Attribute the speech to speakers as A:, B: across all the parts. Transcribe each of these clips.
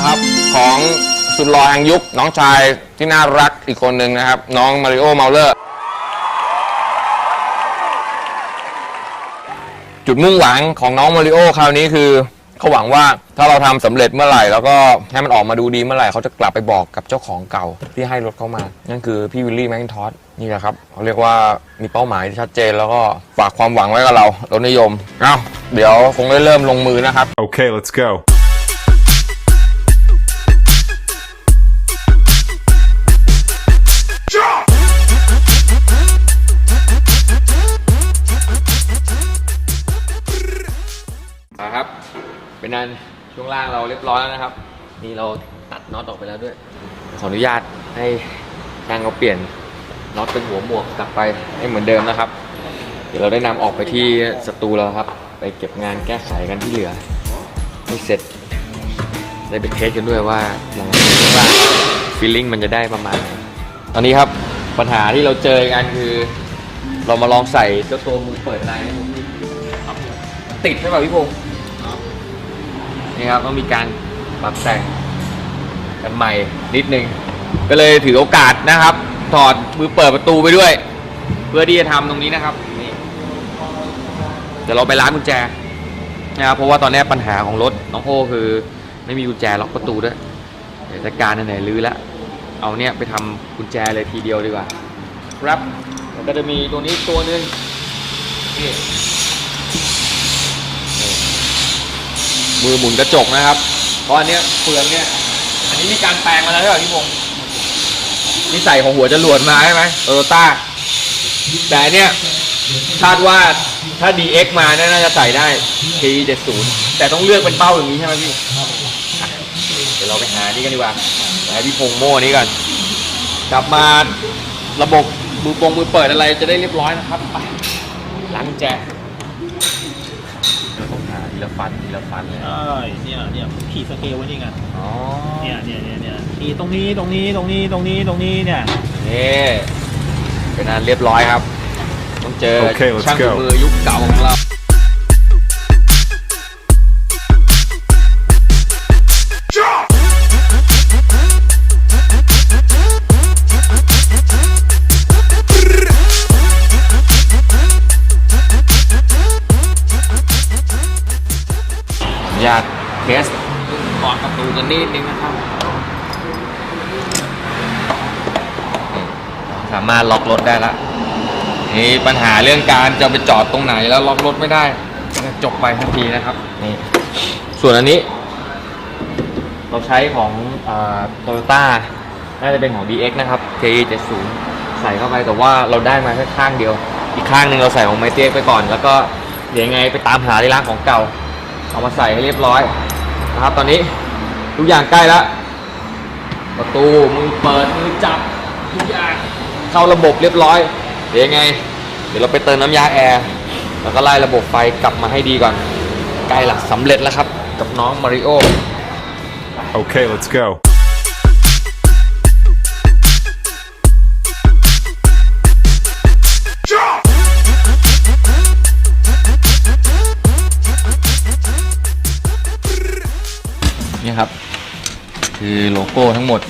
A: นะครับ ของสุดหล่อแห่งยุคน้องชายที่น่ารักอีกคนหนึ่งนะครับ น้องมาริโอเมาเลอร์ จุดมุ่งหวังของน้องมาริโอคราวนี้คือเขาหวังว่าถ้าเราทำสำเร็จเมื่อไหร่ แล้วก็ให้มันออกมาดูดีเมื่อไหร่เขาจะกลับไปบอกกับเจ้าของเก่าที่ให้รถเขามา นั่นคือพี่วิลลี่แมคกินทอสนี่แหละครับเขาเรียกว่ามีเป้าหมายที่ชัดเจนแล้วก็ฝากความหวังไว้กับเรารถนิยม เอ้าเดี๋ยวคงได้เริ่มลงมือนะครับ
B: Okay, let's go.
A: เป็นนั้นช่วงล่างเราเรียบร้อยแล้วนะครับ นี่เราตัดน็อตออกไปแล้วด้วย ขออนุญาตให้ช่างเขาเปลี่ยนน็อตเป็นหัวหมวกกลับไปให้เหมือนเดิมนะครับ เดี๋ยวเราได้นำออกไปที่สตูแล้วครับ ไปเก็บงานแก้ไขกันที่เหลือให้เสร็จ ได้ไปเทสกันด้วยว่าอย่างไรว่าฟีลลิ่งมันจะได้ประมาณไหนตอนนี้ครับปัญหาที่เราเจอกันคือ เรามาลองใส่เจ้าตัวมือเปิดไลน์ติดใช่ป่ะพี่พงศ์ นี่ครับต้องมีการปรับแต่งกันใหม่นิดนึง ก็เลยถือโอกาสนะครับ ถอดมือเปิดประตูไปด้วย เพื่อที่จะทำตรงนี้นะครับนี่เดี๋ยวเราไปร้านกุญแจนะครับเพราะว่าตอนนี้ปัญหาของรถน้องโอคือ ไม่มีกุญแจล็อกประตูด้วยเดี๋ยวจัดการไหนๆลื้อแล้วเอาเนี่ยไปทำกุญแจเลยทีเดียวดีกว่า ครับแล้วก็จะมีตัวนี้ตัวหนึงนี่นี่ มือหมุนกระจกนะครับ เพราะอันเนี้ยเฟืองเนี่ย อันนี้มีการแปลงมาแล้วใช่ไหมพี่พงศ์นี่ใส่ของหัวจรวดมาใช่ไหมโตโยต้าแต่อันเนี้ยคาดว่าถ้า DX มาเนี่ยน่าจะใส่ได้ T70 แต่ต้องเลือกเป็นเป้าอย่างนี้ใช่ไหมพี่อะเดี๋ยวเราไปหานี่กันดีกว่าเดี๋ยวให้พี่พงษ์โม่นี่ก่อนกลับมาระบบมือปงมือเปิดอะไรจะได้เรียบร้อยนะครับไปล้างกุญแจต้องหาที ละฟันทีละฟันเลย
C: ใช่เนี่ยเนี่ยขีดสเกลไว้นี่ไง
A: อ๋อ
C: เนี่ยเนี่ยเนี่ยเนี่ยขีดตรงนี้ตรงนี้ตรงนี้ตรงนี้ตรงนี้เนี่ย
A: นี่เป็นอันเรียบร้อยครับ ต้องเจอ
B: โอเค let's
A: ช่างฝี
B: go
A: มือยุคเก่าของเรา สก่อนประตูกันนิดนึงนะครับนี่สามารถล็อกรถได้แล้วนี่ปัญหาเรื่องการจะไปจอดตรงไหนแล้วล็อกรถไม่ได้ก็จบไปทันทีนะครับนี่ส่วนอันนี้ เราใช้ของโตโยต้าน่าจะเป็นของ DX นะครับ KE70 ใส่เข้าไปแต่ว่าเราได้มาแค่ข้างเดียว อีกข้างหนึ่งเราใส่ของไมเต็ไปก่อน แล้วก็เดี๋ยวยังไงไปตามหาที่ร้านของเก่า เอามาใส่ให้เรียบร้อย นะครับ ตอนนี้ทุกอย่างใกล้แล้วประตูมือเปิดมือจับทุกอย่างเข้าระบบเรียบร้อย เดี๋ยวยังไง เดี๋ยวเราไปเติมน้ำยาแอร์แล้วก็ไล่ระบบไฟกลับมาให้ดีก่อน ใกล้ละสำเร็จแล้วครับ กับน้องมาริโอ
B: Okay, let's go.
A: ครับ คือโลโก้ทั้งหมด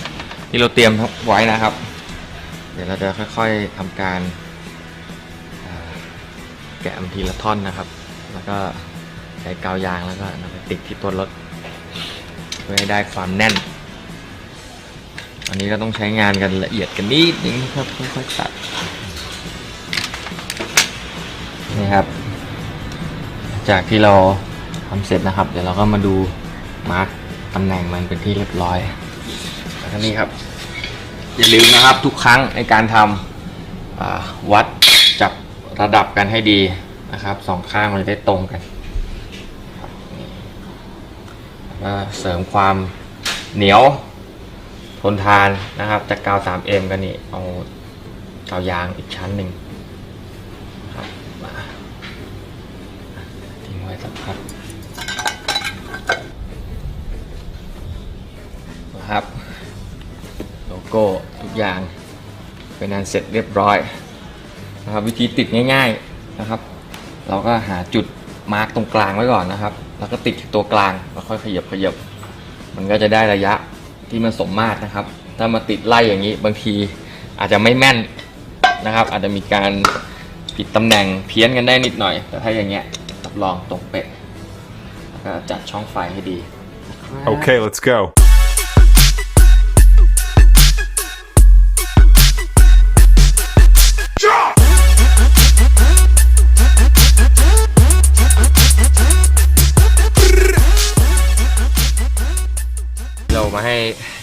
A: ที่เราเตรียมไว้นะครับ เดี๋ยวเราจะค่อยๆทำการแกะมันทีละท่อนนะครับ แล้วก็ใช้กาวยางแล้วก็นำไปติดที่ตัวรถเพื่อให้ได้ความแน่น อันนี้ก็ต้องใช้งานกันละเอียดกันนิดนึงครับค่อยๆตัดนี่ครับ จากที่เราทำเสร็จนะครับ เดี๋ยวเราก็มาดูมาร์ก ตำแหน่งมันเป็นที่เรียบร้อย แล้วก็นี่ครับ อย่าลืมนะครับทุกครั้งในการทำวัดจับระดับกันให้ดีนะครับสองข้างมันจะได้ตรงกันแล้วก็เสริมความเหนียวทนทานนะครับจากกาว 3M กันนี่เอากาวยางอีกชั้นหนึ่งครับมาทิ้งไว้สักพัก โก้ทุกอย่างเป็นอันเสร็จเรียบร้อยนะครับวิธีติดง่าย ๆนะครับ เราก็หาจุดมาร์กตรงกลางไว้ก่อนนะครับ แล้วก็ติดตัวกลางแล้วค่อยขยับขยับมมันก็จะได้ระยะที่มันสมมาตรนะครับ ถ้ามาติดไล่อย่างนี้บางทีอาจจะไม่แม่นนะครับ อาจจะมีการผิดตำแหน่งเพี้ยนกันได้นิดหน่อย แต่ถ้าอย่างเงี้ยรับรองตรงเป๊ะแล้วก็จัดช่องไฟให้ดี
B: Okay, let's go.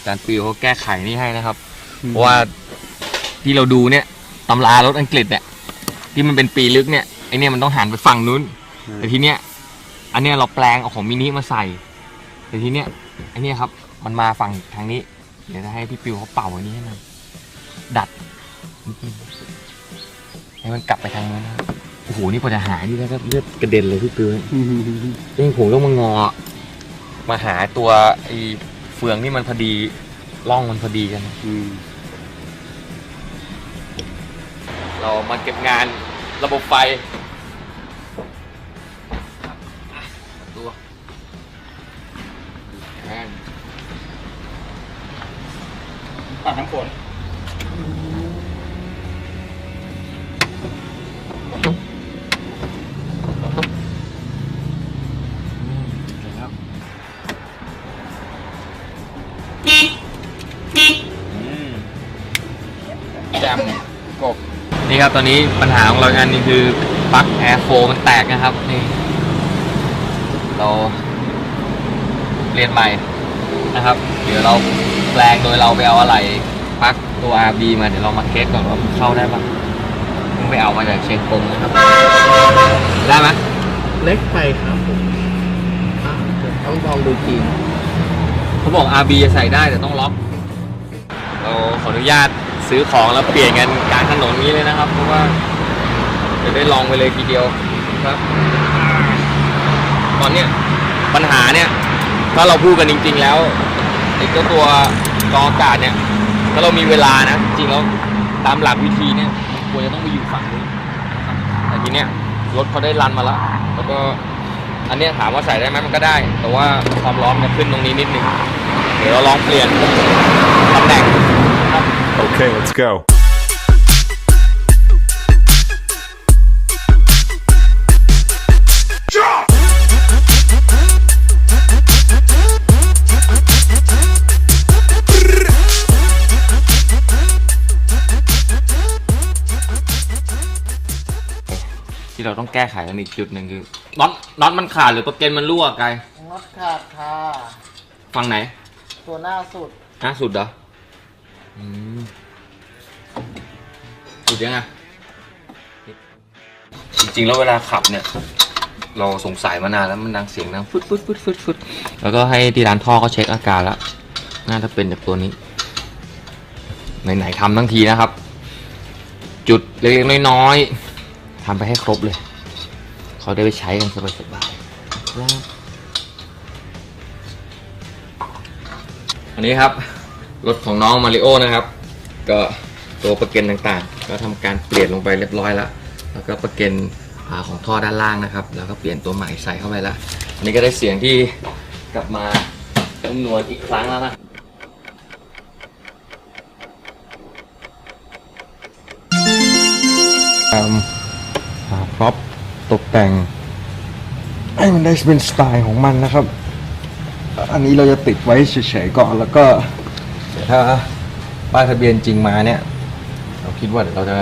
A: จารย์ปิวเขาแก้ไขนี่ให้นะครับ เพราะว่าที่เราดูเนี่ยตำรารถอังกฤษเนี่ยที่มันเป็นปีลึกเนี่ยไอเนี่ยมันต้องหันไปฝั่งนู้น แต่ทีเนี้ยอันเนี้ยเราแปลงเอาของมินิมาใส่ แต่ทีเนี้ยไอเนี้ยครับ มันมาฝั่งทางนี้ เดี๋ยวจะให้พี่ปิวเขาเป่าอันนี้ให้มันดัดนิดนึงให้มันกลับไปทางนู้นนะครับโอ้โหนี่พอจะหายนี่แล้วก็เลือดกระเด็นเลยพี่ปิวเองผมต้องมางอ มาหาตัวไอ้ เฟืองที่มันพอดีร่องมันพอดีกันเรามาเก็บงานระบบไฟตัวแม่ง
C: ปัดน้ำฝน
A: มกบนี่ครับตอนนี้ปัญหาของเราอีกอันหนึงคือปลั๊กแอร์โฟมันแตกนะครับนี่เราเรียนใหม่นะครับ เดี๋ยวเราแปลงโดยเราไปเอาอะไรปลั๊กตัว RB มาเดี๋ยวเรามาเทสก่อนว่ามันเข้าได้ปะเพิ่งไปเอามาจากเชียงกงนะครับ ได้ไหม
C: เล็กไปครับผมอะเดี๋ยวต้องลองดูจริง
A: เขาบอก RB จะใส่ได้แต่ต้องล็อก เราขออนุญาต ซื้อของแล้วเปลี่ยนกันกลางถนนนี้เลยนะครับ เพราะว่าจะได้ลองไปเลยทีเดียวครับ ตอนเนี้ยปัญหาเนี่ยถ้าเราพูดกันจริง ๆ แล้วไอ้เจ้าตัวกองอากาศเนี่ย ถ้าเรามีเวลานะ จริงแล้วตามหลักวิธีเนี่ยควรจะต้องไปอยู่ฝั่งนู้นแต่ทีเนี้ยรถเขาได้รันมาแล้วแล้วก็อันเนี้ยถามว่าใส่ได้ไหมมันก็ได้ แต่ว่าความร้อนมันขึ้นตรงนี้นิดหนึ่งเดี๋ยวเราลองเปลี่ยนตำแหน่ง
B: Okay, let's go.
A: ที่เราต้องแก้ไขกันอีกจุดหนึ่งคือน็อตน็อตมันขาดหรือตัวเกนมันรั่วไกล
D: น็อตขาดค่ะ
A: ฝั่งไหน
D: ตัวหน้าสุด
A: หน้าสุดเหรอ อืมสุดยังไงจริงๆ แล้วเวลาขับเนี่ย เราสงสัยมานานแล้วมันดังเสียงดังฟึดฟึดฟึดฟึดฟึดแล้วก็ให้ที่ร้านท่อเขาเช็คอาการแล้ว น่าจะเป็นจากตัวนี้ ไหนๆทำทั้งทีนะครับ จุดเล็กๆน้อยๆทำไปให้ครบเลย เขาได้ไปใช้กันสบายๆครับอันนี้ครับ รถของน้องมาริโอนะครับ ก็ตัวประเกันต่างๆ ก็ทำการเปลี่ยนลงไปเรียบร้อยแล้ว แล้วก็ประเกันอ่าของท่อด้านล่างนะครับ แล้วก็เปลี่ยนตัวใหม่ใส่เข้าไปแล้วอันนี้ก็ได้เสียงที่กลับมานุ่มนวลอีกครั้งแล้วนะ
E: การหาพร็อพตกแต่งให้มันได้เป็นสไตล์ของมันนะครับ อันนี้เราจะติดไว้เฉยๆก่อนแล้วก็เดี๋ยว ถ้าป้ายทะเบียนจริงมาเนี่ย เราคิดว่าเดี๋ยวเราจะ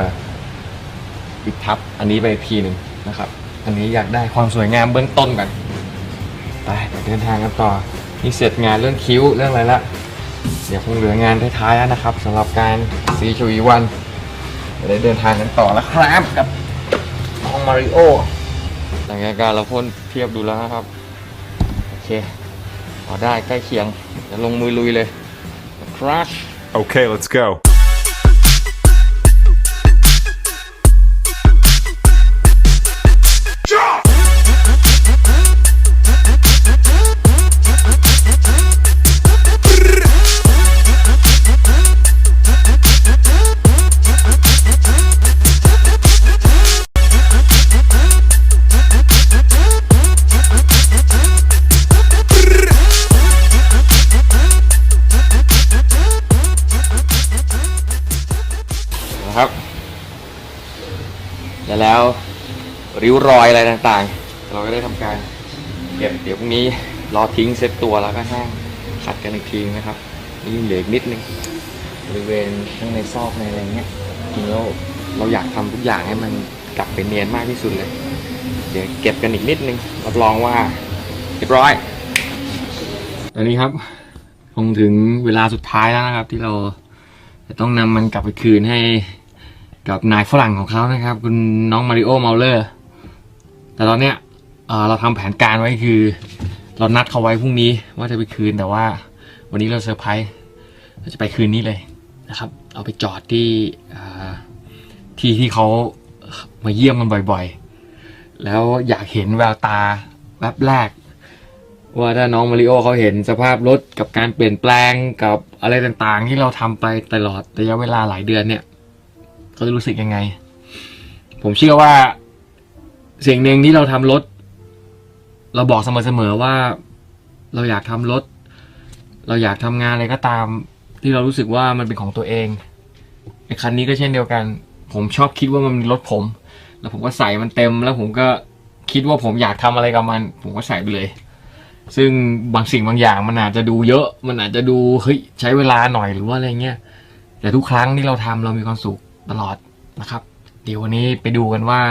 E: ปิดทับอันนี้ไปอีกทีหนึ่งนะครับ อันนี้อยากได้ความสวยงามเบื้องต้นกันไปเดี๋ยวเดินทางกันต่อนี่เสร็จงานเรื่องคิ้วเรื่องอะไรละเดี๋ยวคงเหลืองานท้ายๆแล้วนะครับสำหรับการซีชวีวันเดี๋ยวได้เดินทางกันต่อแล้วครับกับน้องมาริโอ
A: หลังจากการเราพ่นเทียบดูแล้วนะครับ โอเคพอได้ใกล้เคียงเดี๋ยวลงมือลุยเลย ครัช
B: Okay, let's go.
A: วรอยอะไรต่างๆ เราก็ได้ทำการเก็บเดี๋ยวพรุ่งนี้รอทิ้งเซ็ตตัวแล้วก็แห้งขัดกันอีกทีนะครับนี่เหลืออีกนิดนึงบริเวณข้างในซอกในอะไรเงี้ยจริงแล้วเราอยากทำทุกอย่างให้มันกลับไปเนียนมากที่สุดเลย เดี๋ยวเก็บกันอีกนิดนึงรับรองว่าเรียบร้อยตอนนี้ครับคงถึงเวลาสุดท้ายแล้วนะครับ ที่เราจะต้องนำมันกลับไปคืนให้กับนายฝรั่งของเขานะครับ คุณน้องมาริโอเมาเลอร์ แต่ตอนเนี้ยเราทำแผนการไว้คือ เรานัดเขาไว้พรุ่งนี้ว่าจะไปคืนแต่ว่า วันนี้เราเซอร์ไพรส์เราจะไปคืนนี้เลยนะครับ เอาไปจอดที่ที่ที่เขามาเยี่ยมมันบ่อยๆ แล้วอยากเห็นแววตาแวบแรก ว่าถ้าน้องมาริโอเขาเห็นสภาพรถกับการเปลี่ยนแปลงกับอะไรต่างๆ ที่เราทำไปตลอดระยะเวลาหลายเดือนเนี่ยเขาจะรู้สึกยังไง ผมเชื่อว่า สิ่งหนึ่งที่เราทำรถ เราบอกเสมอๆว่า เราอยากทำรถ เราอยากทำงานอะไรก็ตาม ที่เรารู้สึกว่ามันเป็นของตัวเองไอ้คันนี้ก็เช่นเดียวกัน ผมชอบคิดว่ามันเป็นรถผม แล้วผมก็ใส่มันเต็ม แล้วผมก็คิดว่าผมอยากทำอะไรกับมัน ผมก็ใส่ไปเลย ซึ่งบางสิ่งบางอย่างมันอาจจะดูเยอะ มันอาจจะดูเฮ้ยใช้เวลาหน่อยหรือว่าอะไรเงี้ยแต่ทุกครั้งที่เราทำเรามีความสุขตลอดนะครับ เดี๋ยววันนี้ไปดูกันว่า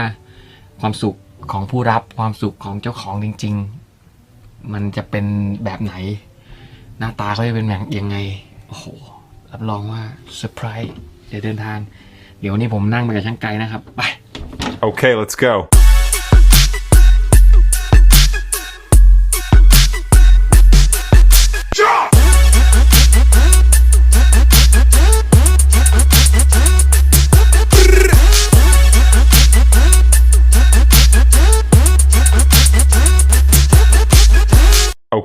A: ความสุข ของผู้รับความสุขของเจ้าของจริง ๆ มันจะเป็นแบบไหน หน้าตาเขาจะเป็นแบบยังไง โอ้โห รับรองว่าเซอร์ไพรส์เดี๋ยวเดินทาง เดี๋ยววันนี้ผมนั่งไปกับช่างไกลนะครับ ไป
B: Okay, let's go.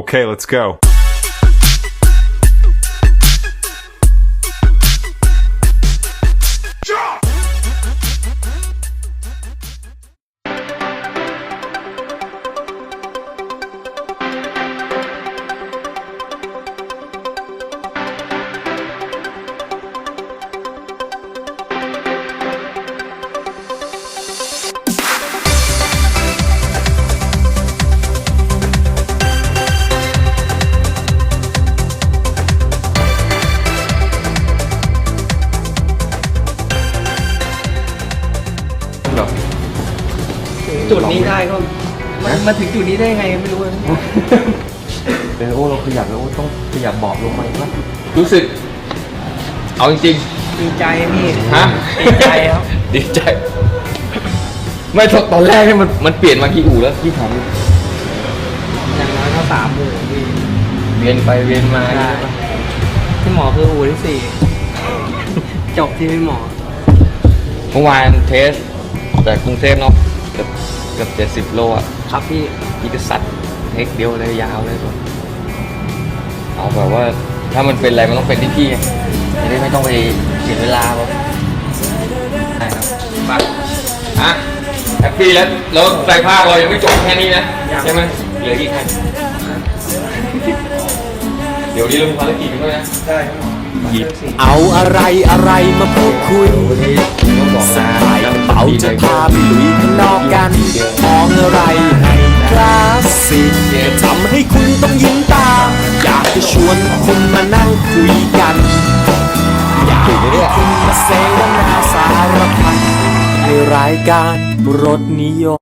B: Okay, let's go.
C: จุดนี้ได้ก็มันมาถึงจุดนี้ได้ไงไม่รู้อะ
A: เออโอ้เราขยับแล้วโอ้ต้องขยับเบาะลงมาอีกวะรู้สึก เอาจริง
C: ดีใจพี่
A: ๆฮะ
C: ดีใจครับ
A: ดีใจ ไม่ตอนตอนแรกเนี่ยมันมันเปลี่ยนมากี่อู่แล้วพี่ถามดิ
C: อย่างน้อยก็สามหมู่พี่
A: เวียนไปเวียนมา
C: ใช่ที่หมอคืออู่ที่สี่จบที่พี่หมอ
A: เมื่อวานเทสจากกรุงเทพเนาะเกือบเกือบเจ็ดสิบโลอะ
C: ครับพี่
A: พี่ก็สัตว์เทคเดียวเลยยาวเลยผมเอาแบบว่าถ้ามันเป็นอะไรมันต้องเป็นที่พี่ไงจะได้ไม่ต้องไปเสียเวลาแบบใช่ครับมาอะแฮปปี้แล้วแล้วไตรภาคเรายังไม่จบแค่นี้นะใช่ไหมเหลืออีกแค่เดี๋ยวนี้เรามีภารกิจกันด้วยนะ หยิบ
F: เอาอะไรอะไรมาพูดคุยสะ
A: นะ
F: พายกระเป๋าจะพาไปลุยข้างนอกกัน มองอะไรให้คลาสสิกทำให้คุณต้องยิ้มตาม อยากจะชวนคุณมานั่งคุยกัน อยากให้คุณมาเซวนาสารพัดในรายการรถนิยม